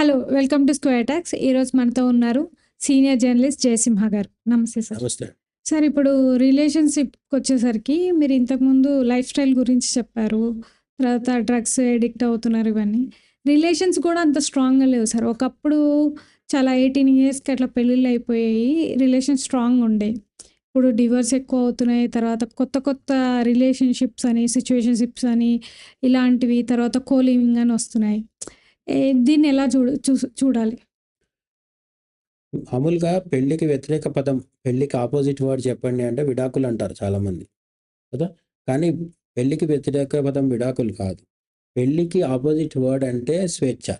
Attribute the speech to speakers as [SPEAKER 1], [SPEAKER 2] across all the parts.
[SPEAKER 1] Hello welcome to square talks. ఈరోజు మనతో ఉన్నారు సీనియర్ జర్నలిస్ట్ జయసింహ గారు. నమస్తే సార్.
[SPEAKER 2] నమస్తే.
[SPEAKER 1] సార్ ఇప్పుడు రిలేషన్షిప్కి వచ్చేసరికి మీరు ఇంతకుముందు లైఫ్ స్టైల్ గురించి చెప్పారు తర్వాత డ్రగ్స్ ఎడిక్ట్ అవుతున్నారు ఇవన్నీ. రిలేషన్స్ కూడా అంత స్ట్రాంగ్గా లేవు సార్. ఒకప్పుడు చాలా ఎయిటీన్ ఇయర్స్కి అట్లా పెళ్ళిళ్ళు అయిపోయాయి రిలేషన్ స్ట్రాంగ్ ఉండే. ఇప్పుడు డివోర్స్ ఎక్కువ అవుతున్నాయి తర్వాత కొత్త కొత్త రిలేషన్షిప్స్ అని సిచ్యువేషన్షిప్స్ అని ఇలాంటివి తర్వాత కో లివింగ్ అని వస్తున్నాయి. దీన్ని ఎలా చూడ చూ- చూడాలి?
[SPEAKER 2] మామూలుగా పెళ్ళికి వ్యతిరేక పదం పెళ్ళికి ఆపోజిట్ వర్డ్ చెప్పండి అంటే విడాకులు అంటారు చాలా మంది కదా? కానీ పెళ్ళికి వ్యతిరేక పదం విడాకులు కాదు. పెళ్ళికి ఆపోజిట్ వర్డ్ అంటే స్వేచ్ఛ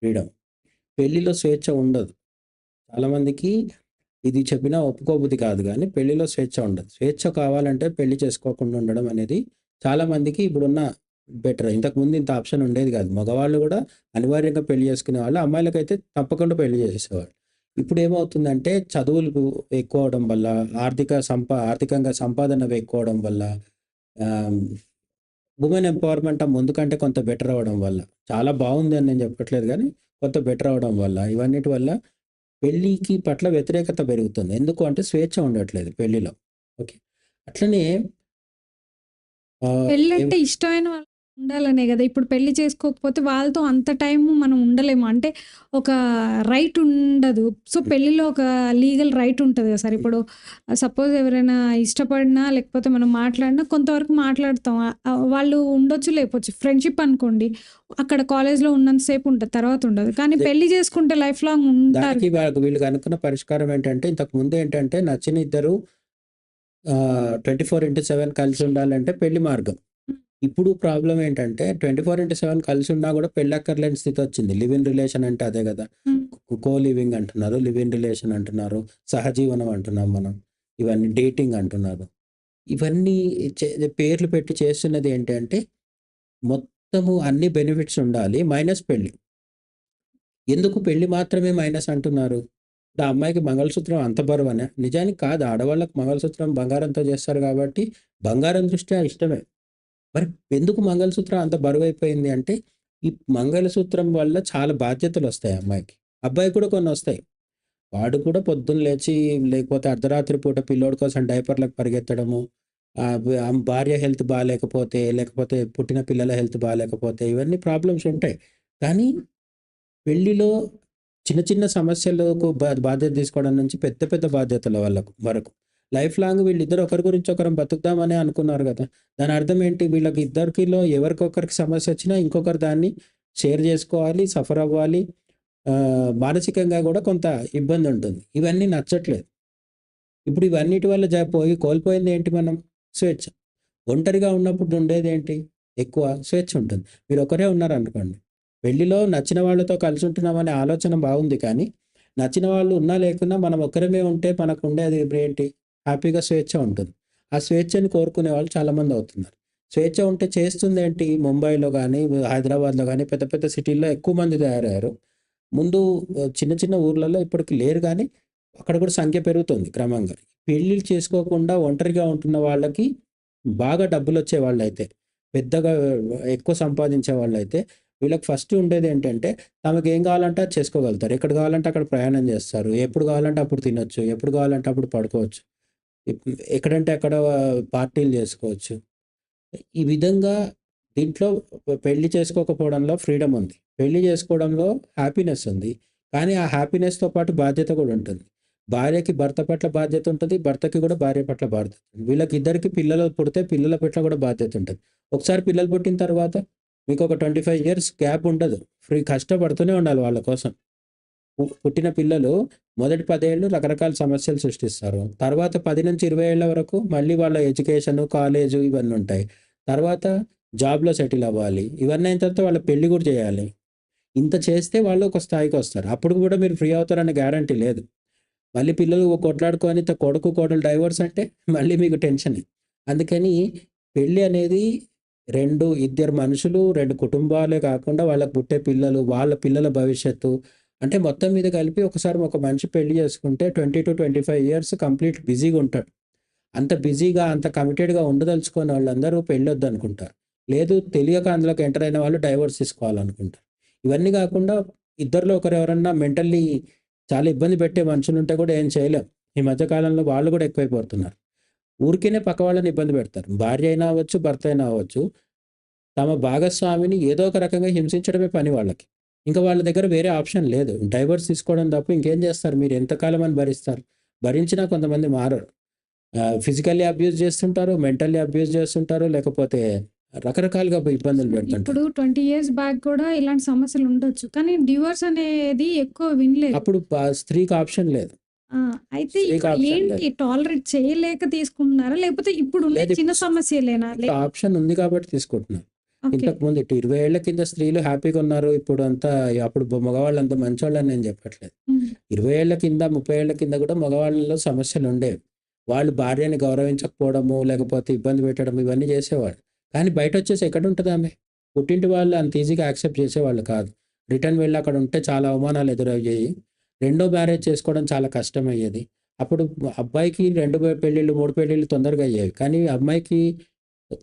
[SPEAKER 2] ఫ్రీడమ్. పెళ్ళిలో స్వేచ్ఛ ఉండదు. చాలామందికి ఇది చెప్పినా ఒప్పుకోబుద్ధి కాదు కానీ పెళ్ళిలో స్వేచ్ఛ ఉండదు. స్వేచ్ఛ కావాలంటే పెళ్ళి చేసుకోకుండా ఉండడం అనేది చాలా మందికి ఇప్పుడున్న బెటర్. ఇంతకుముందు ఇంత ఆప్షన్ ఉండేది కాదు. మగవాళ్ళు కూడా అనివార్యంగా పెళ్ళి చేసుకునే వాళ్ళు అమ్మాయిలకైతే తప్పకుండా పెళ్ళి చేసేసేవాళ్ళు. ఇప్పుడు ఏమవుతుందంటే చదువులు ఎక్కువ అవడం వల్ల ఆర్థిక సంపా ఆర్థికంగా సంపాదన ఎక్కువ అవడం వల్ల ఉమెన్ ఎంపవర్మెంట్ ముందు కంటే కొంత బెటర్ అవ్వడం వల్ల చాలా బాగుంది అని నేను చెప్పట్లేదు కానీ కొంత బెటర్ అవడం వల్ల ఇవన్నిటి వల్ల పెళ్ళికి పట్ల వ్యతిరేకత పెరుగుతుంది. ఎందుకు అంటే స్వేచ్ఛ ఉండట్లేదు పెళ్ళిలో. ఓకే. అట్లనే
[SPEAKER 1] పెళ్ళి అంటే ఇష్టమైన వాళ్ళు ఉండాలనే కదా. ఇప్పుడు పెళ్ళి చేసుకోకపోతే వాళ్ళతో అంత టైం మనం ఉండలేము. అంటే ఒక రైట్ ఉండదు. సో పెళ్ళిలో ఒక లీగల్ రైట్ ఉంటుంది కదా సార్. ఇప్పుడు సపోజ్ ఎవరైనా ఇష్టపడినా లేకపోతే మనం మాట్లాడినా కొంతవరకు మాట్లాడతాం. వాళ్ళు ఉండొచ్చు లేకపోవచ్చు. ఫ్రెండ్షిప్ అనుకోండి అక్కడ కాలేజ్లో ఉన్నంతసేపు ఉంటుంది తర్వాత ఉండదు. కానీ. పెళ్ళి చేసుకుంటే లైఫ్ లాంగ్ ఉంటారు.
[SPEAKER 2] వీళ్ళకి అనుకున్న పరిష్కారం ఏంటంటే ఇంతకు ముందు ఏంటంటే నచ్చిన ఇద్దరు ట్వంటీ ఫోర్ ఇంటూ సెవెన్ కలిసి ఉండాలంటే పెళ్ళి మార్గం. ఇప్పుడు ప్రాబ్లం ఏంటంటే ట్వంటీ ఫోర్ ఇంటూ సెవెన్ కలిసి ఉన్నా కూడా పెళ్ళి అక్కర్లేని స్థితి వచ్చింది. లివ్ ఇన్ రిలేషన్ అంటే అదే కదా. కో లివింగ్ అంటున్నారు లివ్ ఇన్ రిలేషన్ అంటున్నారు సహజీవనం అంటున్నాం మనం. ఇవన్నీ డేటింగ్ అంటున్నారు. ఇవన్నీ పేర్లు పెట్టి చేస్తున్నది ఏంటంటే మొత్తము అన్ని బెనిఫిట్స్ ఉండాలి మైనస్ పెళ్ళి. ఎందుకు పెళ్ళి మాత్రమే మైనస్ అంటున్నారు? ఇప్పుడు ఆ అమ్మాయికి మంగళసూత్రం అంత బరువనే? నిజానికి కాదు ఆడవాళ్ళకి మంగళసూత్రం బంగారంతో చేస్తారు కాబట్టి బంగారం దృష్ట్యా ఇష్టమే. మరి ఎందుకు మంగళసూత్రం అంత బరువు అయిపోయింది అంటే ఈ మంగళసూత్రం వల్ల చాలా బాధ్యతలు వస్తాయి అమ్మాయికి. అబ్బాయి కూడా కొన్ని వస్తాయి. వాడు కూడా పొద్దున్న లేచి లేకపోతే అర్ధరాత్రి పూట పిల్లోడి కోసం డైపర్లకు పరిగెత్తడము ఆ భార్య హెల్త్ బాగాలేకపోతే లేకపోతే పుట్టిన పిల్లల హెల్త్ బాగాలేకపోతే ఇవన్నీ ప్రాబ్లమ్స్ ఉంటాయి. కానీ పెళ్ళిలో చిన్న చిన్న సమస్యలకు బా- బాధ్యత తీసుకోవడం నుంచి పెద్ద పెద్ద బాధ్యతల వాళ్ళకు వరకు. లైఫ్ లాంగ్ వీళ్ళిద్దరు ఒకరి గురించి ఒకరం బతుకుదామని అనుకున్నారు కదా. దాని అర్థం ఏంటి? వీళ్ళకి ఇద్దరికిలో ఎవరికొకరికి సమస్య వచ్చినా ఇంకొకరు దాన్ని షేర్ చేసుకోవాలి సఫర్ అవ్వాలి. మానసికంగా కూడా కొంత ఇబ్బంది ఉంటుంది. ఇవన్నీ నచ్చట్లేదు. ఇప్పుడు ఇవన్నిటి వల్ల పోయి కోల్పోయింది ఏంటి మనం? స్వేచ్ఛ. ఒంటరిగా ఉన్నప్పుడు ఉండేది ఏంటి? ఎక్కువ స్వేచ్ఛ ఉంటుంది. మీరు ఒకరే ఉన్నారు అనుకోండి పెళ్ళిలో నచ్చిన వాళ్ళతో కలిసి ఉంటున్నామనే ఆలోచన బాగుంది కానీ నచ్చిన వాళ్ళు ఉన్నా లేకున్నా మనం ఒక్కరమే ఉంటే మనకు ఉండేది ఇప్పుడు ఏంటి? హ్యాపీగా స్వేచ్ఛ ఉంటుంది. ఆ స్వేచ్ఛని కోరుకునే వాళ్ళు చాలామంది అవుతున్నారు. స్వేచ్ఛ ఉంటే చేస్తుంది ఏంటి? ముంబైలో కానీ హైదరాబాద్లో కానీ పెద్ద పెద్ద సిటీల్లో ఎక్కువ మంది తయారయ్యారు. ముందు చిన్న చిన్న ఊర్లలో ఇప్పటికి లేరు కానీ అక్కడ కూడా సంఖ్య పెరుగుతుంది క్రమంగా. పెళ్ళిళ్ళు చేసుకోకుండా ఒంటరిగా ఉంటున్న వాళ్ళకి బాగా డబ్బులు వచ్చే వాళ్ళైతే పెద్దగా ఎక్కువ సంపాదించే వాళ్ళైతే వీళ్ళకి ఫస్ట్ ఉండేది ఏంటంటే తమకు ఏం కావాలంటే అది చేసుకోగలుగుతారు. ఎక్కడ కావాలంటే అక్కడ ప్రయాణం చేస్తారు. ఎప్పుడు కావాలంటే అప్పుడు తినొచ్చు. ఎప్పుడు కావాలంటే అప్పుడు పడుకోవచ్చు. ఎక్కడంటే అక్కడ పార్టీలు చేసుకోవచ్చు. ఈ విధంగా దీంట్లో పెళ్ళి చేసుకోకపోవడంలో ఫ్రీడమ్ ఉంది. పెళ్ళి చేసుకోవడంలో హ్యాపీనెస్ ఉంది. కానీ ఆ హ్యాపీనెస్తో పాటు బాధ్యత కూడా ఉంటుంది. భార్యకి భర్త పట్ల బాధ్యత ఉంటుంది. భర్తకి కూడా భార్య పట్ల బాధ్యత ఉంటుంది. వీళ్ళకి ఇద్దరికి పిల్లలు పుడితే పిల్లల పట్ల కూడా బాధ్యత ఉంటుంది. ఒకసారి పిల్లలు పుట్టిన తర్వాత మీకు ఒక ట్వంటీ ఫైవ్ ఇయర్స్ గ్యాప్ ఉండదు. ఫ్రీ కష్టపడుతూనే ఉండాలి వాళ్ళ కోసం. పుట్టిన పిల్లలు మొదటి పదేళ్ళు రకరకాల సమస్యలు సృష్టిస్తారు. తర్వాత పది నుంచి ఇరవై ఏళ్ళ వరకు మళ్ళీ వాళ్ళ ఎడ్యుకేషన్ కాలేజు ఇవన్నీ ఉంటాయి. తర్వాత జాబ్లో సెటిల్ అవ్వాలి. ఇవన్నీ అయిన తర్వాత వాళ్ళ పెళ్ళి కూడా చేయాలి. ఇంత చేస్తే వాళ్ళు ఒక స్థాయికి వస్తారు. అప్పుడు కూడా మీరు ఫ్రీ అవుతారనే గ్యారంటీ లేదు. మళ్ళీ పిల్లలు కొట్లాడుకొని కొడుకు కోడలు డైవర్స్ అంటే మళ్ళీ మీకు టెన్షన్. అందుకని పెళ్ళి అనేది రెండు ఇద్దరు మనుషులు రెండు కుటుంబాలే కాకుండా వాళ్ళకు పుట్టే పిల్లలు వాళ్ళ పిల్లల భవిష్యత్తు అంటే మొత్తం మీద కలిపి ఒకసారి ఒక మనిషి పెళ్ళి చేసుకుంటే twenty two twenty five years complete బిజీగా ఉంటాడు. అంత బిజీగా అంత కమిటెడ్గా ఉండదలుచుకునే వాళ్ళందరూ పెళ్ళొద్దు అనుకుంటారు లేదు తెలియక అందులోకి ఎంటర్ అయిన వాళ్ళు డైవర్స్ తీసుకోవాలనుకుంటారు. ఇవన్నీ కాకుండా ఇద్దరిలో ఒకరు ఎవరన్నా మెంటల్లీ చాలా ఇబ్బంది పెట్టే మనుషులు ఉంటే కూడా ఏం చేయలేం. ఈ మధ్యకాలంలో వాళ్ళు కూడా ఎక్కువైపోతున్నారు. ఊరికేనే పక్క వాళ్ళని ఇబ్బంది పెడతారు. భార్య అయినా అవ్వచ్చు భర్త అయినా అవ్వచ్చు తమ భాగస్వామిని ఏదో ఒక రకంగా హింసించడమే పని వాళ్ళకి. ఇంకా వాళ్ళ దగ్గర వేరే ఆప్షన్ లేదు. డైవర్స్ తీసుకోవడం తప్ప ఇంకేం చేస్తారు? మీరు ఎంతకాలం అని భరిస్తారు? భరించినా కొంతమంది మారరు. ఫిజికల్లీ అబ్యూజ్ చేస్తుంటారు మెంటల్లీ అబ్యూజ్ చేస్తుంటారు లేకపోతే రకరకాలుగా ఇబ్బందులు పెడుతుంటారు.
[SPEAKER 1] ఇప్పుడు ట్వంటీ ఇయర్స్ బ్యాక్ కూడా ఇలాంటి సమస్యలు ఉండొచ్చు. కానీ డివోర్స్ అనేది ఎక్కువ వినలేదు.
[SPEAKER 2] అప్పుడు స్త్రీకి ఆప్షన్ లేదు.
[SPEAKER 1] అయితే ఏంటి? టాలరేట్ చేయలేక తీసుకుంటున్నారా? లేకపోతే ఇప్పుడు చిన్న సమస్యలేనా?
[SPEAKER 2] ఆప్షన్ ఉంది కాబట్టి తీసుకుంటున్నారు ఇంతకు ముందు ఇటు ఇరవై ఏళ్ళ కింద స్త్రీలు హ్యాపీగా ఉన్నారు. ఇప్పుడు అంతా అప్పుడు మగవాళ్ళు అంత మంచోళ్ళు అని నేను చెప్పట్లేదు. ఇరవై ఏళ్ళ కింద ముప్పై ఏళ్ళ కింద కూడా మగవాళ్ళలో సమస్యలు ఉండేవి. వాళ్ళు భార్యని గౌరవించకపోవడము లేకపోతే ఇబ్బంది పెట్టడం ఇవన్నీ చేసేవాళ్ళు. కానీ బయట వచ్చేసి ఎక్కడ ఉంటుంది ఆమె? పుట్టింటి వాళ్ళు అంత ఈజీగా యాక్సెప్ట్ చేసేవాళ్ళు కాదు. రిటర్న్ వెళ్ళి అక్కడ ఉంటే చాలా అవమానాలు ఎదురయ్యాయి. రెండో మ్యారేజ్ చేసుకోవడం చాలా కష్టం అయ్యేది అప్పుడు అబ్బాయికి రెండు పెళ్ళిళ్ళు మూడు పెళ్ళిళ్ళు తొందరగా అయ్యేవి. కానీ అమ్మాయికి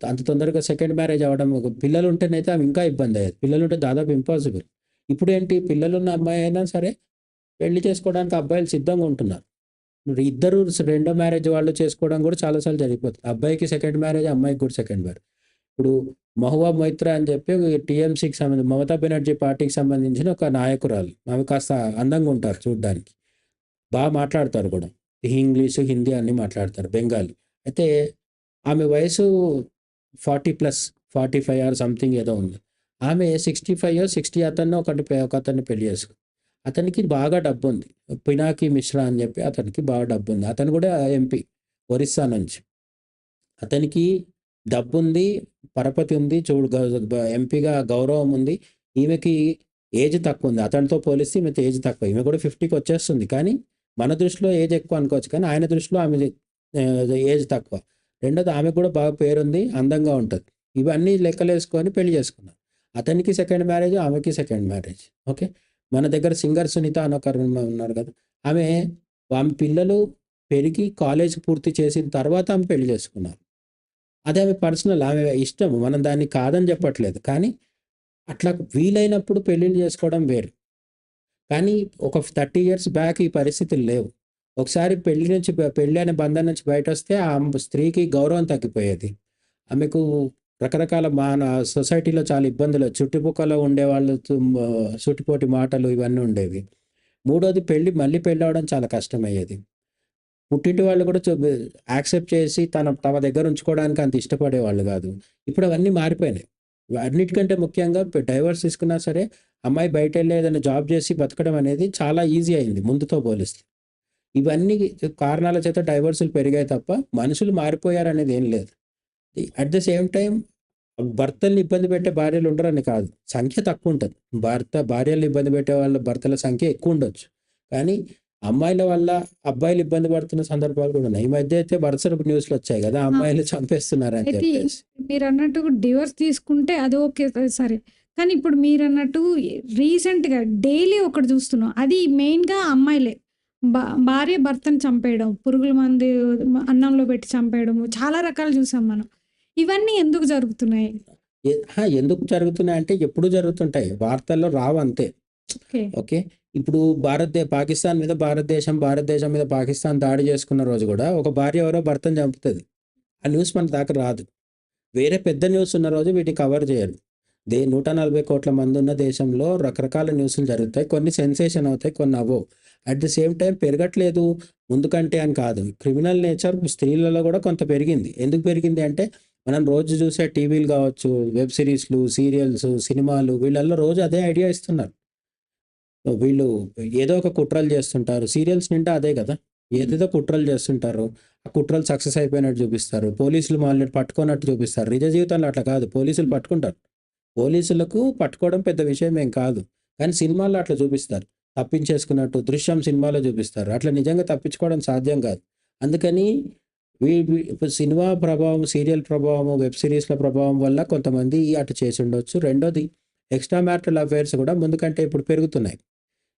[SPEAKER 2] అంత తొందరగా సెకండ్ మ్యారేజ్ అవ్వడం ఒక పిల్లలు ఉంటేనైతే ఆమె ఇంకా ఇబ్బంది అయ్యేది. పిల్లలు ఉంటే దాదాపు ఇంపాసిబుల్ ఇప్పుడు ఏంటి పిల్లలు ఉన్న అమ్మాయి అయినా సరే పెళ్ళి చేసుకోవడానికి అబ్బాయిలు సిద్ధంగా ఉంటున్నారు. ఇద్దరు రెండో మ్యారేజ్ వాళ్ళు చేసుకోవడం కూడా చాలాసార్లు జరిగిపోతుంది. అబ్బాయికి సెకండ్ మ్యారేజ్ అమ్మాయికి కూడా సెకండ్ మ్యారేజ్ ఇప్పుడు మహువా మైత్ర అని చెప్పి టీఎంసీకి సంబంధించి మమతా బెనర్జీ పార్టీకి సంబంధించిన ఒక నాయకురాలు. ఆమె కాస్త అందంగా ఉంటారు చూడడానికి. బాగా మాట్లాడతారు కూడా. ఇంగ్లీషు హిందీ అన్ని మాట్లాడతారు బెంగాలీ. అయితే ఆమె వయసు forty plus forty five or something ఏదో ఉంది. ఆమె సిక్స్టీ ఫైవ్ సిక్స్టీ అతన్ని ఒకటి ఒక అతన్ని పెళ్ళి చేసుకుంది. అతనికి బాగా డబ్బు ఉంది. పినాకి మిశ్రా అని చెప్పి అతనికి బాగా డబ్బు ఉంది. అతను కూడా ఎంపీ ఒరిస్సా నుంచి. అతనికి డబ్బు ఉంది పరపతి ఉంది చూడు ఎంపీగా గౌరవం ఉంది. ఈమెకి ఏజ్ తక్కువ ఉంది. అతనితో పోలిస్తే ఈమె ఏజ్ తక్కువ. ఈమె కూడా ఫిఫ్టీకి వచ్చేస్తుంది. కానీ మన దృష్టిలో ఏజ్ ఎక్కువ అనుకోవచ్చు. కానీ ఆయన దృష్టిలో ఆమె ఏజ్ తక్కువ. రెండోది ఆమె కూడా బాగా పేరుంది అందంగా ఉంటుంది. ఇవన్నీ లెక్కలేసుకొని పెళ్ళి చేసుకున్నారు. అతనికి సెకండ్ మ్యారేజ్ ఆమెకి సెకండ్ మ్యారేజ్ ఓకే? మన దగ్గర సింగర్ సునీత అని ఉన్నారు కదా. ఆమె ఆమె పిల్లలు పెరిగి కాలేజ్ పూర్తి చేసిన తర్వాత ఆమె పెళ్ళి చేసుకున్నారు. అదే ఆమె పర్సనల్ ఆమె ఇష్టం. మనం దాన్ని కాదని చెప్పట్లేదు. కానీ అట్లా వీలైనప్పుడు పెళ్ళిళ్ళు చేసుకోవడం వేరు. కానీ ఒక థర్టీ ఇయర్స్ బ్యాక్ ఈ పరిస్థితులు లేవు. ఒకసారి పెళ్ళి నుంచి పెళ్ళి అనే బంధం నుంచి బయట వస్తే ఆ స్త్రీకి గౌరవం తగ్గిపోయేది. ఆమెకు రకరకాల మాన సొసైటీలో చాలా ఇబ్బందులు చుట్టుపక్కల ఉండే వాళ్ళు చుట్టుపోటి మాటలు ఇవన్నీ ఉండేవి. మూడోది పెళ్ళి మళ్ళీ పెళ్ళి అవడం చాలా కష్టమయ్యేది. పుట్టింటి వాళ్ళు కూడా యాక్సెప్ట్ చేసి తన తమ దగ్గర ఉంచుకోవడానికి అంత ఇష్టపడేవాళ్ళు కాదు. ఇప్పుడు అవన్నీ మారిపోయినాయి. అన్నిటికంటే ముఖ్యంగా డైవర్స్ తీసుకున్నా సరే అమ్మాయి బయట వెళ్ళి ఏదైనా జాబ్ చేసి బతకడం అనేది చాలా ఈజీ అయింది ముందుతో పోలిస్తే. ఇవన్నీ కారణాల చేత డైవర్సులు పెరిగాయి తప్ప మనుషులు మారిపోయారు అనేది ఏం లేదు. అట్ ద సేమ్ టైం భర్తల్ని ఇబ్బంది పెట్టే భార్యలు ఉండరని కాదు. సంఖ్య తక్కువ ఉంటుంది. భర్త భార్యలు ఇబ్బంది పెట్టే వాళ్ళ భర్తల సంఖ్య ఎక్కువ ఉండొచ్చు. కానీ అమ్మాయిల వల్ల అబ్బాయిలు ఇబ్బంది పడుతున్న సందర్భాలు కూడా ఉన్నాయి. ఈ మధ్య అయితే వరుస న్యూస్లు వచ్చాయి కదా అమ్మాయిలు చంపేస్తున్నారు అని చెప్పేసి.
[SPEAKER 1] మీరు అన్నట్టు డివోర్స్ తీసుకుంటే అది ఓకే సరే కానీ ఇప్పుడు మీరు అన్నట్టు రీసెంట్గా డైలీ ఒకటి చూస్తున్నాం. అది మెయిన్గా అమ్మాయిలే. భార్య భర్తను చంపేయడం పురుగుల మంది అన్నంలో పెట్టి చంపేయడం చాలా రకాలు చూసాం మనం. ఇవన్నీ ఎందుకు జరుగుతున్నాయి?
[SPEAKER 2] ఎందుకు జరుగుతున్నాయి అంటే ఎప్పుడు జరుగుతుంటాయి. వార్తల్లో రావు అంతే.
[SPEAKER 1] ఓకే?
[SPEAKER 2] ఇప్పుడు భారతదే పాకిస్తాన్ మీద భారతదేశం భారతదేశం మీద పాకిస్తాన్ దాడి చేసుకున్న రోజు కూడా ఒక భార్య ఎవరో భర్తను చంపుతుంది. ఆ న్యూస్ మన దాకా రాదు. వేరే పెద్ద న్యూస్ ఉన్న రోజు వీటిని కవర్ చేయరు. దే నూట నలభై కోట్ల మంది ఉన్న దేశంలో రకరకాల న్యూస్లు జరుగుతాయి. కొన్ని సెన్సేషన్ అవుతాయి కొన్ని అవ్వవు. అట్ ది సేమ్ టైం పెరగట్లేదు. ముందుకంటే అని కాదు. క్రిమినల్ నేచర్ స్త్రీలలో కూడా కొంత పెరిగింది. ఎందుకు పెరిగింది అంటే మనం రోజు చూసే టీవీలు కావచ్చు వెబ్ సిరీస్లు సీరియల్స్ సినిమాలు వీళ్ళల్లో రోజు అదే ఐడియా ఇస్తున్నారు. వీళ్ళు ఏదో ఒక కుట్రలు చేస్తుంటారు. సీరియల్స్ నిండా అదే కదా. ఏదేదో కుట్రలు చేస్తుంటారు. ఆ కుట్రలు సక్సెస్ అయిపోయినట్టు చూపిస్తారు. పోలీసులు వాళ్ళని పట్టుకున్నట్టు చూపిస్తారు. నిజ జీవితంలో అట్లా కాదు. పోలీసులు పట్టుకుంటారు. పోలీసులకు పట్టుకోవడం పెద్ద విషయం ఏం కాదు. కానీ సినిమాల్లో అట్లా చూపిస్తారు. తప్పించేసుకున్నట్టు దృశ్యం సినిమాలో చూపిస్తారు. అట్లా నిజంగా తప్పించుకోవడం సాధ్యం కాదు. అందుకని వీ ఇప్పుడు సినిమా ప్రభావం సీరియల్ ప్రభావం వెబ్ సిరీస్ల ప్రభావం వల్ల కొంతమంది అటు చేసి ఉండొచ్చు. రెండోది ఎక్స్ట్రా మ్యారిటల్ అఫైర్స్ కూడా ముందుకంటే ఇప్పుడు పెరుగుతున్నాయి.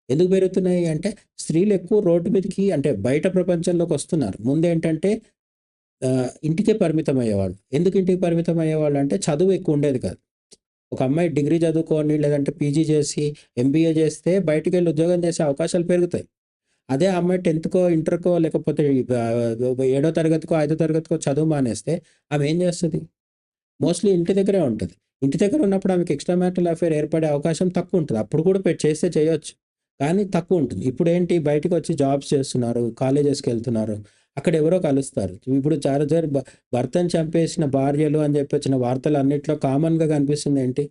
[SPEAKER 2] ఎందుకు పెరుగుతున్నాయి అంటే స్త్రీలు ఎక్కువ రోడ్డు మీదకి అంటే బయట ప్రపంచంలోకి వస్తున్నారు. ముందేంటంటే ఇంటికే పరిమితం అయ్యేవాళ్ళు ఎందుకు ఇంటికి పరిమితం అయ్యేవాళ్ళు అంటే చదువు ఎక్కువ ఉండేది కాదు. ఒక అమ్మాయి డిగ్రీ చదువుకొని లేదంటే పీజీ చేసి ఎంబీఏ చేస్తే బయటికి వెళ్ళి ఉద్యోగం చేసే అవకాశాలు పెరుగుతాయి. అదే ఆ అమ్మాయి టెన్త్కో ఇంటర్కో లేకపోతే ఏడో తరగతికో ఐదో తరగతికో చదువు మానేస్తే ఆమె ఏం చేస్తుంది? మోస్ట్లీ ఇంటి దగ్గరే ఉంటుంది. ఇంటి దగ్గర ఉన్నప్పుడు ఆమెకి ఎక్స్ట్రా మ్యారిటల్ అఫేర్ ఏర్పడే అవకాశం తక్కువ ఉంటుంది. అప్పుడు కూడా చేస్తే చేయొచ్చు. కానీ తక్కువ ఉంటుంది. ఇప్పుడు ఏంటి బయటకు వచ్చి జాబ్స్ చేస్తున్నారు కాలేజెస్కి వెళ్తున్నారు. అక్కడ ఎవరో కలుస్తారు. ఇప్పుడు చాలా సార్ భర్తను చంపేసిన భార్యలు అని చెప్పి వచ్చిన వార్తలు అన్నిట్లో కామన్గా కనిపిస్తుంది ఏంటి?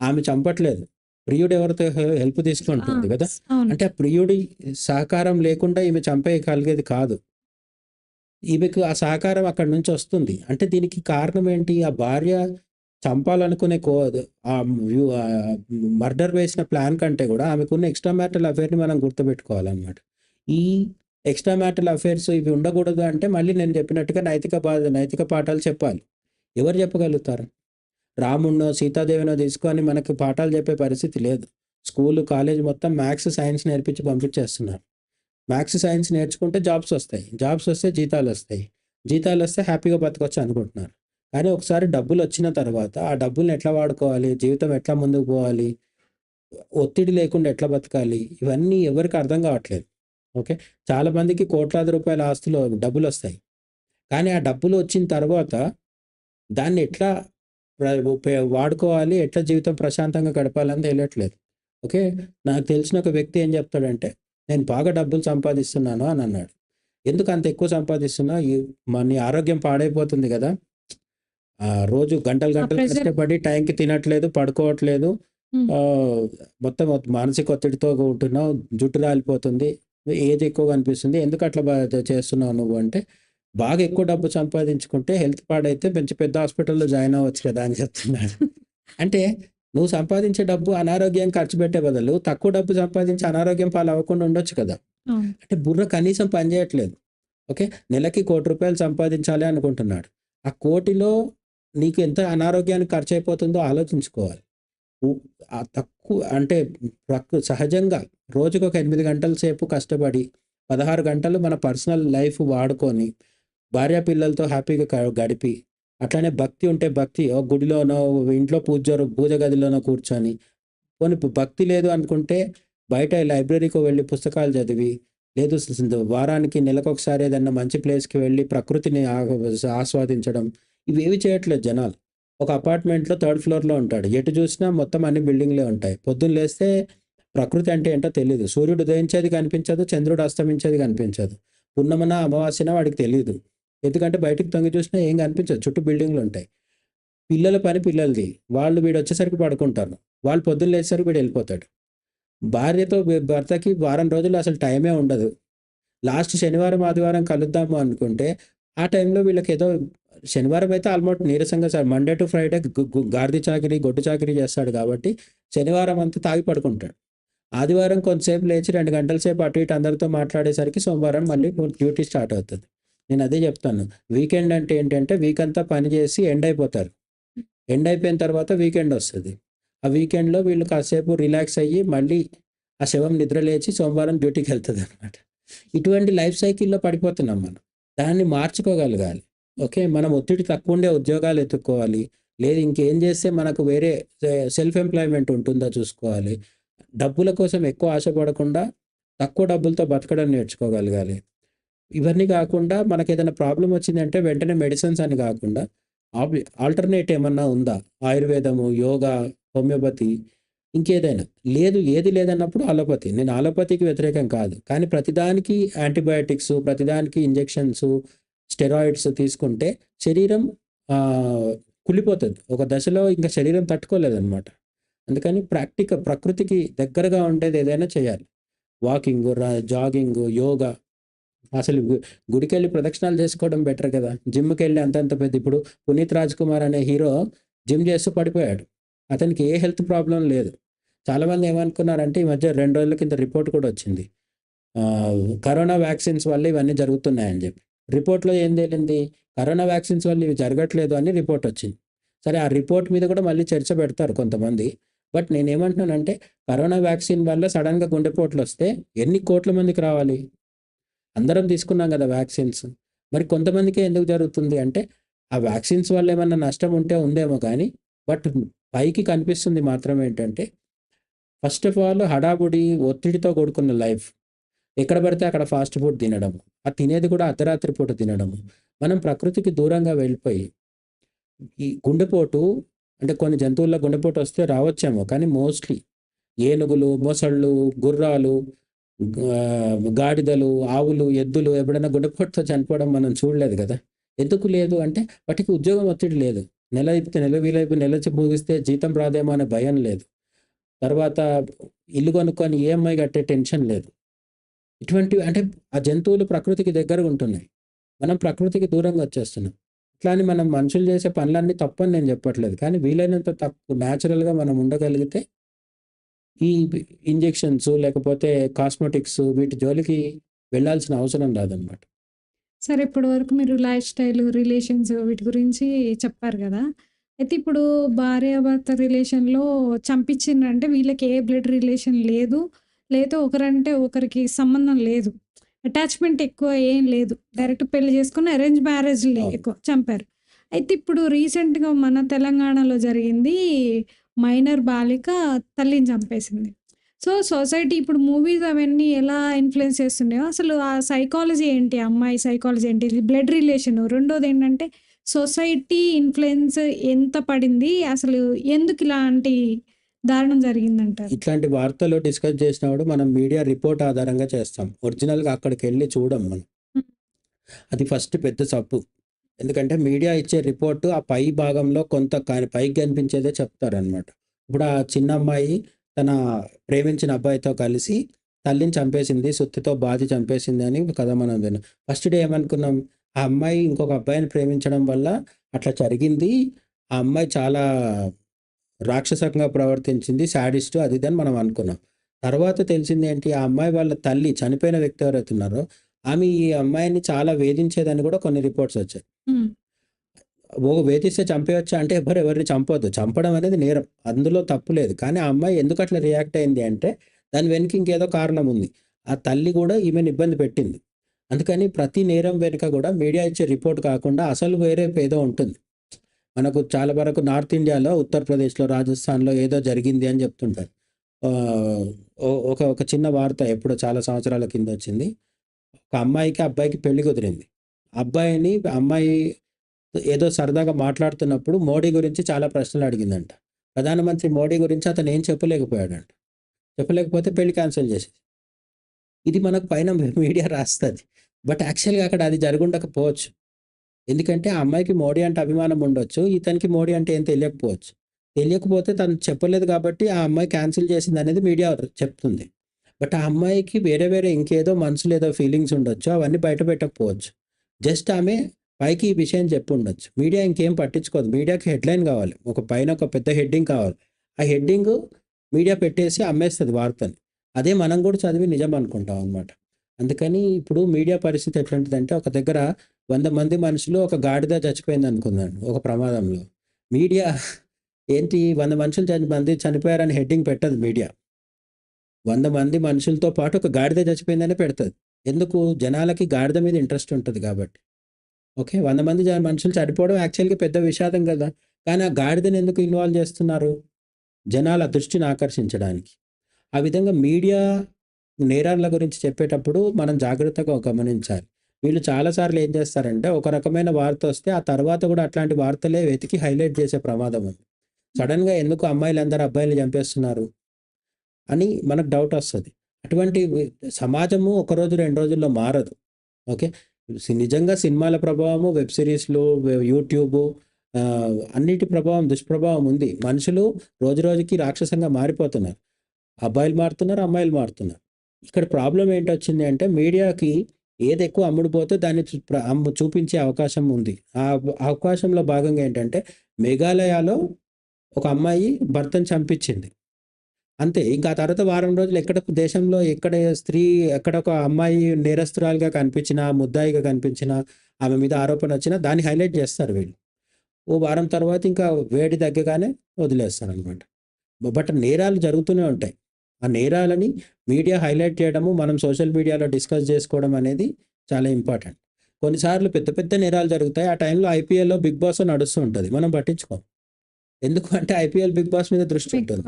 [SPEAKER 2] ఆమె చంపట్లేదు. ప్రియుడు ఎవరితో హెల్ప్ తీసుకుంటుంది కదా? అంటే ఆ ప్రియుడి సహకారం లేకుండా ఈమె చంపేయగలిగేది కాదు. ఈమెకు ఆ సహకారం అక్కడి నుంచి వస్తుంది. అంటే దీనికి కారణం ఏంటి? ఆ భార్య చంపాలనుకునే కో ఆ మర్డర్ వేసిన ప్లాన్ కంటే కూడా ఆమెకున్న ఎక్స్ట్రా మ్యాటల్ అఫేర్ని మనం గుర్తుపెట్టుకోవాలన్నమాట. ఈ ఎక్స్ట్రా మ్యాటల్ అఫేర్స్ ఇవి ఉండకూడదు అంటే మళ్ళీ నేను చెప్పినట్టుగా నైతిక బాధ నైతిక పాఠాలు చెప్పాలి. ఎవరు చెప్పగలుగుతారు? రాముణ్ణో సీతాదేవినో తీసుకొని మనకు పాఠాలు చెప్పే పరిస్థితి లేదు. స్కూల్ కాలేజ్ మొత్తం మ్యాథ్స్ సైన్స్ నేర్పించి పంపించేస్తున్నారు. మ్యాథ్స్ సైన్స్ నేర్చుకుంటే జాబ్స్ వస్తాయి. జాబ్స్ వస్తే జీతాలు వస్తాయి. జీతాలు వస్తే హ్యాపీగా బతకొచ్చు అనుకుంటున్నారు. కానీ ఒకసారి డబ్బులు వచ్చిన తర్వాత ఆ డబ్బుల్ని ఎట్లా వాడుకోవాలి? జీవితం ఎట్లా ముందుకు పోవాలి? ఒత్తిడి లేకుండా ఎట్లా బతకాలి? ఇవన్నీ ఎవరికి అర్థం కావట్లేదు. ఓకే? చాలా మందికి కోట్లాది రూపాయల ఆస్తులు డబ్బులు వస్తాయి కానీ ఆ డబ్బులు వచ్చిన తర్వాత దాన్ని ఎట్లా వాడుకోవాలి ఎట్లా జీవితం ప్రశాంతంగా గడపాలని తెలియట్లేదు. ఓకే? నాకు తెలిసిన ఒక వ్యక్తి ఏం చెప్తాడంటే నేను బాగా డబ్బులు సంపాదిస్తున్నాను అని అన్నాడు. ఎందుకు అంత ఎక్కువ సంపాదిస్తున్నా ఈ- మన ఆరోగ్యం పాడైపోతుంది కదా. ఆ రోజు గంటలు గంటలు కష్టపడి టైంకి తినట్లేదు పడుకోవట్లేదు. మొత్తం మానసిక ఒత్తిడితో ఉంటున్నావు జుట్టు రాలిపోతుంది. ఏజ్ ఎక్కువగా అనిపిస్తుంది ఎందుకు అట్లా చేస్తున్నావు నువ్వు అంటే బాగా ఎక్కువ డబ్బు సంపాదించుకుంటే హెల్త్ పాడైతే మంచి పెద్ద హాస్పిటల్లో జాయిన్ అవ్వచ్చు కదా అని చెప్తున్నాడు. అంటే నువ్వు సంపాదించే డబ్బు అనారోగ్యం ఖర్చు పెట్టే బదులు తక్కువ డబ్బు సంపాదించి అనారోగ్యం పాలు అవ్వకుండా ఉండొచ్చు కదా. అంటే బుర్ర కనీసం పనిచేయట్లేదు ఓకే? నెలకి కోటి రూపాయలు సంపాదించాలి అనుకుంటున్నాడు. ఆ కోటిలో నీకు ఎంత అనారోగ్యానికి ఖర్చు అయిపోతుందో ఆలోచించుకోవాలి. తక్కువ అంటే ప్రకృ సహజంగా రోజుకు ఒక ఎనిమిది గంటల సేపు కష్టపడి పదహారు గంటలు మన పర్సనల్ లైఫ్ వాడుకొని భార్య పిల్లలతో హ్యాపీగా గడిపి అట్లానే భక్తి ఉంటే భక్తి ఓ గుడిలోనో ఇంట్లో పూజ పూజ గదిలోనో కూర్చొని కొన్ని భక్తి లేదు అనుకుంటే బయట లైబ్రరీకి వెళ్ళి పుస్తకాలు చదివి లేదు వారానికి నెలకు వారానికి నెలకొకసారి ఏదన్నా మంచి ప్లేస్కి వెళ్ళి ప్రకృతిని ఆస్వాదించడం ఇవేవి చేయట్లేదు జనాలు. ఒక అపార్ట్మెంట్లో థర్డ్ ఫ్లోర్లో ఉంటాడు. ఎటు చూసినా మొత్తం అన్ని బిల్డింగ్లే ఉంటాయి. పొద్దున్న లేస్తే ప్రకృతి అంటే ఏంటో తెలియదు సూర్యుడు ఉదయించేది కనిపించదు చంద్రుడు అస్తమించేది కనిపించదు. పున్నమన అమావాస్యన వాడికి తెలియదు ఎందుకంటే బయటికి తొంగి చూసినా ఏం కనిపించదు. చుట్టూ బిల్డింగ్లు ఉంటాయి. పిల్లల పని పిల్లలది. వాళ్ళు వీడు వచ్చేసరికి పడుకుంటారు. వాళ్ళు పొద్దున్న లేచేసరికి వీడు వెళ్ళిపోతాడు. భార్యతో భర్తకి వారం రోజులు అసలు టైమే ఉండదు. లాస్ట్ శనివారం ఆదివారం కలుద్దాము అనుకుంటే ఆ టైంలో వీళ్ళకి ఏదో శనివారం అయితే ఆల్మోస్ట్ నీరసంగా సార్. మండే టు ఫ్రైడే గార్ది చాకరీ గొడ్డు చాకరీ చేస్తాడు కాబట్టి శనివారం అంతా తాగి పడుకుంటాడు. ఆదివారం కొంతసేపు లేచి రెండు గంటల సేపు అటు ఇటు అందరితో మాట్లాడేసరికి సోమవారం మళ్ళీ డ్యూటీ స్టార్ట్ అవుతుంది. నేను అదే చెప్తాను. వీకెండ్ అంటే ఏంటంటే వీక్ అంతా పని చేసి ఎండ్ అయిపోతారు. ఎండ్ అయిపోయిన తర్వాత వీకెండ్ వస్తుంది. ఆ వీకెండ్లో వీళ్ళు కాసేపు రిలాక్స్ అయ్యి మళ్ళీ ఆ శవం నిద్ర లేచి సోమవారం డ్యూటీకి వెళ్తుంది అనమాట ఇటువంటి లైఫ్ సైకిల్లో పడిపోతున్నాం మనం. దాన్ని మార్చుకోగలగాలి. ఓకే మనం ఒత్తిడి తక్కువ ఉండే ఉద్యోగాలు ఎత్తుక్కోవాలి. లేదు ఇంకేం చేస్తే మనకు వేరే సెల్ఫ్ ఎంప్లాయ్మెంట్ ఉంటుందో చూసుకోవాలి. డబ్బుల కోసం ఎక్కువ ఆశపడకుండా తక్కువ డబ్బులతో బతకడం నేర్చుకోగలగాలి. ఇవన్నీ కాకుండా మనకు ఏదైనా ప్రాబ్లం వచ్చిందంటే వెంటనే మెడిసిన్స్ అని కాకుండా ఆల్టర్నేట్ ఏమన్నా ఉందా? ఆయుర్వేదము యోగా హోమియోపతి ఇంకేదైనా. లేదు ఏది లేదన్నప్పుడు అలోపతి. నేను అలోపతికి వ్యతిరేకం కాదు. కానీ ప్రతిదానికి యాంటీబయాటిక్స్ ప్రతిదానికి ఇంజెక్షన్స్ స్టెరాయిడ్స్ తీసుకుంటే శరీరం కులిపోతుంది కుళ్ళిపోతుంది. ఒక దశలో ఇంకా శరీరం తట్టుకోలేదన్నమాట. అందుకని ప్రాక్టిక ప్రకృతికి దగ్గరగా ఉండేది ఏదైనా చేయాలి. Walking jogging yoga. అసలు గుడికెళ్ళి గుడికి వెళ్ళి ప్రదక్షిణాలు చేసుకోవడం బెటర్ కదా. జిమ్కి వెళ్ళి అంతంత పెద్ద ఇప్పుడు పునీత్ రాజ్ కుమార్ అనే హీరో జిమ్ చేస్తూ పడిపోయాడు. అతనికి ఏ హెల్త్ ప్రాబ్లం లేదు. చాలామంది ఏమనుకున్నారంటే ఈ మధ్య రెండు రోజుల కింద రిపోర్ట్ కూడా వచ్చింది. కరోనా వ్యాక్సిన్స్ వల్ల ఇవన్నీ జరుగుతున్నాయని చెప్పి. రిపోర్ట్లో ఏం తేలింది కరోనా వ్యాక్సిన్స్ వల్ల ఇవి జరగట్లేదు అని రిపోర్ట్ వచ్చింది. సరే ఆ రిపోర్ట్ మీద కూడా మళ్ళీ చర్చ పెడతారు కొంతమంది. బట్ నేనేమంటున్నానంటే కరోనా వ్యాక్సిన్ వల్ల సడన్గా గుండెపోట్లు వస్తే ఎన్ని కోట్ల మందికి రావాలి? అందరం తీసుకున్నాం కదా వ్యాక్సిన్స్. మరి కొంతమందికే ఎందుకు జరుగుతుంది అంటే ఆ వ్యాక్సిన్స్ వల్ల ఏమన్నా నష్టం ఉంటే ఉందేమో కానీ బట్ పైకి కనిపిస్తుంది మాత్రం ఏంటంటే ఫస్ట్ ఆఫ్ ఆల్ హడావుడి ఒత్తిడితో కూడుకున్న లైఫ్. ఎక్కడ పడితే అక్కడ ఫాస్ట్ ఫుడ్ తినడం ఆ తినేది కూడా అర్ధరాత్రి పూట తినడం మనం ప్రకృతికి దూరంగా వెళ్ళిపోయి ఈ గుండెపోటు అంటే కొన్ని జంతువుల్లో గుండెపోటు వస్తే రావచ్చేమో కానీ మోస్ట్లీ ఏనుగులు మొసళ్ళు గుర్రాలు గాడిదలు ఆవులు ఎద్దులు ఎప్పుడైనా గుండెపోటుతో చనిపోవడం మనం చూడలేదు కదా. ఎందుకు లేదు అంటే వాటికి ఉద్యోగం ఒత్తిడి లేదు. నెల అయిపోతే నెల వీలైపు నెల ముగిస్తే జీతం రాదేమో అనే భయం లేదు. తర్వాత ఇల్లు కొనుక్కొని ఈఎంఐ కట్టే టెన్షన్ లేదు. ఇటువంటి అంటే ఆ జంతువులు ప్రకృతికి దగ్గరగా ఉంటున్నాయి. మనం ప్రకృతికి దూరంగా వచ్చేస్తున్నాం. ఇట్లా మనం మనుషులు చేసే పనులన్నీ తప్పని నేను చెప్పట్లేదు. కానీ వీలైనంత తక్కువ న్యాచురల్గా మనం ఉండగలిగితే ఈ ఇంజెక్షన్స్ లేకపోతే కాస్మెటిక్స్ వీటి జోలికి వెళ్ళాల్సిన అవసరం రాదనమాట.
[SPEAKER 1] సరే ఇప్పటి వరకు మీరు లైఫ్ స్టైల్ రిలేషన్స్ వీటి గురించి చెప్పారు కదా. అయితే ఇప్పుడు భార్యాభర్త రిలేషన్లో చంపించిండ్రంటే వీళ్ళకి ఏ బ్లడ్ రిలేషన్ లేదు. లేదా ఒకరంటే ఒకరికి సంబంధం లేదు. అటాచ్మెంట్ ఎక్కువ ఏం లేదు. డైరెక్ట్ పెళ్ళి చేసుకుని అరేంజ్ మ్యారేజ్
[SPEAKER 2] అవును.
[SPEAKER 1] ఎక్కువ చంపారు. అయితే ఇప్పుడు రీసెంట్గా మన తెలంగాణలో జరిగింది మైనర్ బాలిక తల్లిని చంపేసింది. సో సొసైటీ ఇప్పుడు మూవీస్ అవన్నీ ఎలా ఇన్ఫ్లుయెన్స్ చేస్తున్నాయో అసలు ఆ సైకాలజీ ఏంటి? అమ్మాయి సైకాలజీ ఏంటి? Blood relation. రెండోది ఏంటంటే సొసైటీ ఇన్ఫ్లుయెన్స్ ఎంత పడింది? అసలు ఎందుకు ఇలాంటి దారుణం జరిగిందంటారు.
[SPEAKER 2] ఇట్లాంటి వార్తలు డిస్కస్ చేసినప్పుడు మనం మీడియా రిపోర్ట్ ఆధారంగా చేస్తాం. ఒరిజినల్గా అక్కడికి వెళ్ళి చూడం మనం. అది ఫస్ట్ పెద్ద తప్పు ఎందుకంటే మీడియా ఇచ్చే రిపోర్టు ఆ పై భాగంలో కొంత పైకి కనిపించేదే చెప్తారనమాట ఇప్పుడు ఆ చిన్న అమ్మాయి తన ప్రేమించిన అబ్బాయితో కలిసి తల్లిని చంపేసింది సుత్తితో బాధి చంపేసింది అని కథ మనం విన్నాం. ఫస్ట్ డే ఏమనుకున్నాం? ఆ అమ్మాయి ఇంకొక అబ్బాయిని ప్రేమించడం వల్ల అట్లా జరిగింది. ఆ అమ్మాయి చాలా రాక్షసంగా ప్రవర్తించింది శాడిస్ట్ అది ఇది అని మనం అనుకున్నాం. తర్వాత తెలిసింది ఏంటి? ఆ అమ్మాయి వాళ్ళ తల్లి చనిపోయిన వ్యక్తి ఎవరైతే ఉన్నారో ఆమె ఈ అమ్మాయిని చాలా వేధించేదని కూడా కొన్ని రిపోర్ట్స్ వచ్చాయి. ఓ వేధిస్తే చంపేయచ్చా అంటే ఎవరు ఎవరిని చంపొద్దు. చంపడం అనేది నేరం. అందులో తప్పు లేదు. కానీ ఆ అమ్మాయి ఎందుకు అట్లా రియాక్ట్ అయింది అంటే దాని వెనుక ఇంకేదో కారణం ఉంది. ఆ తల్లి కూడా ఈమెను ఇబ్బంది పెట్టింది. అందుకని ప్రతి నేరం వెనుక కూడా మీడియా ఇచ్చే రిపోర్ట్ కాకుండా అసలు వేరే ఏదో ఉంటుంది. మనకు చాలా వరకు నార్త్ ఇండియాలో ఉత్తరప్రదేశ్లో రాజస్థాన్లో ఏదో జరిగింది అని చెప్తుంటారు. ఒక ఒక చిన్న వార్త ఎప్పుడో చాలా సంవత్సరాల కింద వచ్చింది. ఒక అమ్మాయికి అబ్బాయికి పెళ్ళి కుదిరింది. అబ్బాయిని అమ్మాయి ఏదో సరదాగా మాట్లాడుతున్నప్పుడు మోడీ గురించి చాలా ప్రశ్నలు అడిగిందంట. ప్రధానమంత్రి మోడీ గురించి అతను ఏం చెప్పలేకపోయాడంట. చెప్పలేకపోతే పెళ్ళి క్యాన్సిల్ చేసేది ఇది మనకు పైన మీడియా రాస్తుంది. బట్ యాక్చువల్గా అక్కడ అది జరుగుండకపోవచ్చు. ఎందుకంటే ఆ అమ్మాయికి మోడీ అంటే అభిమానం ఉండొచ్చు ఇతనికి మోడీ అంటే ఏం తెలియకపోవచ్చు. తెలియకపోతే తను చెప్పలేదు కాబట్టి ఆ అమ్మాయి క్యాన్సిల్ చేసింది అనేది మీడియా చెప్తుంది. బట్ ఆ అమ్మాయికి వేరే వేరే ఇంకేదో మనసులో ఏదో ఫీలింగ్స్ ఉండొచ్చు అవన్నీ బయట పెట్టకపోవచ్చు. జస్ట్ ఆమె పైకి ఈ విషయం చెప్పి ఉండొచ్చు మీడియా ఇంకేం పట్టించుకోదు. మీడియాకి హెడ్లైన్ కావాలి. ఒక పైన ఒక పెద్ద హెడ్డింగ్ కావాలి. ఆ హెడ్డింగ్ మీడియా పెట్టేసి అమ్మేస్తుంది వార్తని. అదే మనం కూడా చదివి నిజం అనుకుంటాం అనమాట అందుకని ఇప్పుడు మీడియా పరిస్థితి ఎట్లాంటిదంటే ఒక దగ్గర వంద మంది మనుషులు ఒక గాడిద చచ్చిపోయింది అనుకున్నాను ఒక ప్రమాదంలో. మీడియా ఏంటి వంద మనుషులు చని మంది చనిపోయారని హెడ్డింగ్ పెట్టదు మీడియా. వంద మంది మనుషులతో పాటు ఒక గాడిద చచ్చిపోయిందని పెడుతుంది. ఎందుకు? జనాలకి గాడిద మీద ఇంట్రెస్ట్ ఉంటుంది కాబట్టి. ఓకే? వంద మంది మనుషులు చనిపోవడం యాక్చువల్గా పెద్ద విషాదం కదా. కానీ ఆ గాడిదని ఎందుకు ఇన్వాల్వ్ చేస్తున్నారు? జనాల దృష్టిని ఆకర్షించడానికి. ఆ విధంగా మీడియా నేరాల గురించి చెప్పేటప్పుడు మనం జాగ్రత్తగా గమనించాలి. వీళ్ళు చాలాసార్లు ఏం చేస్తారంటే ఒక రకమైన వార్త వస్తే ఆ తర్వాత కూడా అట్లాంటి వార్తలే వెతికి హైలైట్ చేసే ప్రమాదం ఉంది సడన్గా ఎందుకు అమ్మాయిలందరూ అబ్బాయిలు చంపేస్తున్నారు? అని మనకు డౌట్ వస్తుంది. అటువంటి సమాజము ఒక రోజు రెండు రోజుల్లో మారదు. ఓకే? నిజంగా సినిమాల ప్రభావము వెబ్ సిరీస్లు యూట్యూబ్ అన్నిటి ప్రభావం దుష్ప్రభావం ఉంది. మనుషులు రోజు రోజుకి రాక్షసంగా మారిపోతున్నారు. అబ్బాయిలు మారుతున్నారు అమ్మాయిలు మారుతున్నారు. ఇక్కడ ప్రాబ్లం ఏంటొచ్చింది అంటే మీడియాకి ఏది ఎక్కువ అమ్ముడుపోతే దాన్ని చూ- అమ్ము చూపించే అవకాశం ఉంది. ఆ అవకాశంలో భాగంగా ఏంటంటే మేఘాలయలో ఒక అమ్మాయి భర్తను చంపించింది. అంతే ఇంకా తర్వాత వారం రోజులు ఎక్కడ దేశంలో ఎక్కడ స్త్రీ ఎక్కడ ఒక అమ్మాయి నేరస్తురాలుగా కనిపించినా ముద్దాయిగా కనిపించినా ఆమె మీద ఆరోపణ వచ్చినా దాన్ని హైలైట్ చేస్తారు వీళ్ళు. ఓ వారం తర్వాత ఇంకా వేడి తగ్గగానే వదిలేస్తారు అనమాట బట్ నేరాలు జరుగుతూనే ఉంటాయి. ఆ నేరాలని మీడియా హైలైట్ చేయడము మనం సోషల్ మీడియాలో డిస్కస్ చేసుకోవడం అనేది చాలా ఇంపార్టెంట్. కొన్నిసార్లు పెద్ద పెద్ద నేరాలు జరుగుతాయి. ఆ టైంలో ఐపీఎల్లో బిగ్ బాస్ నడుస్తూ ఉంటుంది. మనం పట్టించుకోం. ఎందుకు అంటే ఐపీఎల్ బిగ్ బాస్ మీద దృష్టి ఉంటుంది.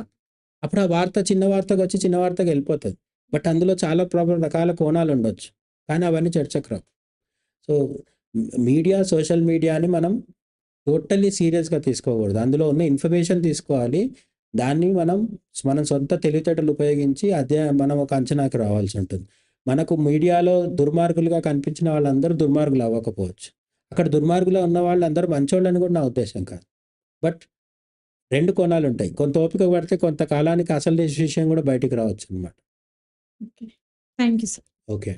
[SPEAKER 2] అప్పుడు ఆ వార్త చిన్న వార్తకు వచ్చి చిన్న వార్తకు వెళ్ళిపోతుంది. బట్ అందులో చాలా ప్రాబ్లం రకాల కోణాలు ఉండొచ్చు. కానీ అవన్నీ చర్చకు రావు సో మీడియా సోషల్ మీడియాని మనం టోటల్లీ సీరియస్గా తీసుకోకూడదు. అందులో ఉన్న ఇన్ఫర్మేషన్ తీసుకోవాలి. దాన్ని మనం మన సొంత తెలివితేటలు ఉపయోగించి అదే మనం ఒక అంచనాకి రావాల్సి ఉంటుంది. మనకు మీడియాలో దుర్మార్గులుగా కనిపించిన వాళ్ళందరూ దుర్మార్గులు అవ్వకపోవచ్చు. అక్కడ దుర్మార్గులు ఉన్న వాళ్ళందరూ మంచోళ్ళని కూడా నా ఉద్దేశం కాదు. బట్ రెండు కోణాలు ఉంటాయి. కొంత ఓపిక పడితే కొంతకాలానికి అసలు విషయం కూడా బయటికి రావచ్చు అనమాట
[SPEAKER 1] థ్యాంక్ యూ సార్.
[SPEAKER 2] ఓకే.